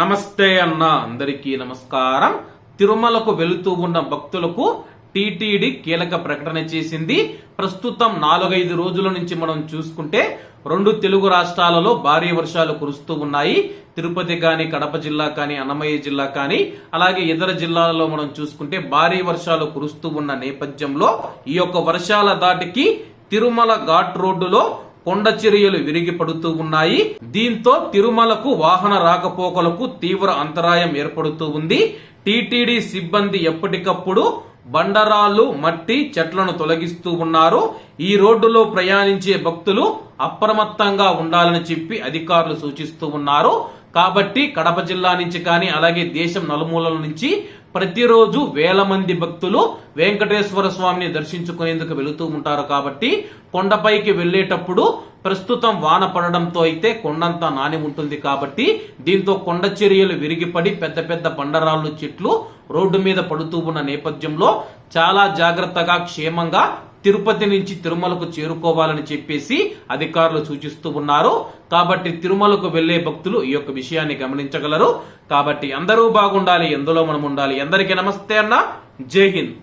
నమస్తే అన్న అందరికీ నమస్కారం. తిరుమలకు వెళుతూ ఉన్న భక్తులకు టీటీడీ కీలక ప్రకటన చేసింది. ప్రస్తుతం నాలుగైదు రోజుల నుంచి మనం చూసుకుంటే రెండు తెలుగు రాష్ట్రాలలో భారీ వర్షాలు కురుస్తూ ఉన్నాయి. తిరుపతి కానీ కడప జిల్లా కానీ అన్నమయ్య జిల్లా కానీ అలాగే ఇతర జిల్లాలలో మనం చూసుకుంటే భారీ వర్షాలు కురుస్తూ ఉన్న నేపథ్యంలో ఈ యొక్క వర్షాల దాటికి తిరుమల ఘాట్ రోడ్డులో కొండ చర్యలు విరిగి పడుతూ ఉన్నాయి. దీంతో తిరుమలకు వాహన రాకపోకలకు తీవ్ర అంతరాయం ఏర్పడుతూ ఉంది. టీటీడీ సిబ్బంది ఎప్పటికప్పుడు బండరాళ్ళు మట్టి చెట్లను తొలగిస్తూ ఉన్నారు. ఈ రోడ్డులో ప్రయాణించే భక్తులు అప్రమత్తంగా ఉండాలని చెప్పి అధికారులు సూచిస్తూ ఉన్నారు. కాబట్టి కడప జిల్లా నుంచి కానీ అలాగే దేశం నలుమూలల నుంచి ప్రతిరోజు వేల మంది భక్తులు వెంకటేశ్వర స్వామిని దర్శించుకునేందుకు వెళుతూ ఉంటారు కాబట్టి కొండపైకి వెళ్ళేటప్పుడు ప్రస్తుతం వాన పడడంతో అయితే కొండంతా నాని ఉంటుంది కాబట్టి దీంతో కొండ చర్యలు విరిగిపడి పెద్ద పెద్ద బండరాళ్ళు చెట్లు రోడ్డు మీద పడుతూ ఉన్న నేపథ్యంలో చాలా జాగ్రత్తగా క్షేమంగా తిరుపతి నుంచి తిరుమలకు చేరుకోవాలని చెప్పేసి అధికారులు సూచిస్తూ ఉన్నారు. కాబట్టి తిరుమలకు వెళ్ళే భక్తులు ఈ యొక్క విషయాన్ని గమనించగలరు. కాబట్టి అందరూ బాగుండాలి ఎందులో మనం ఉండాలి. అందరికీ నమస్తే అన్న. జై హింద్.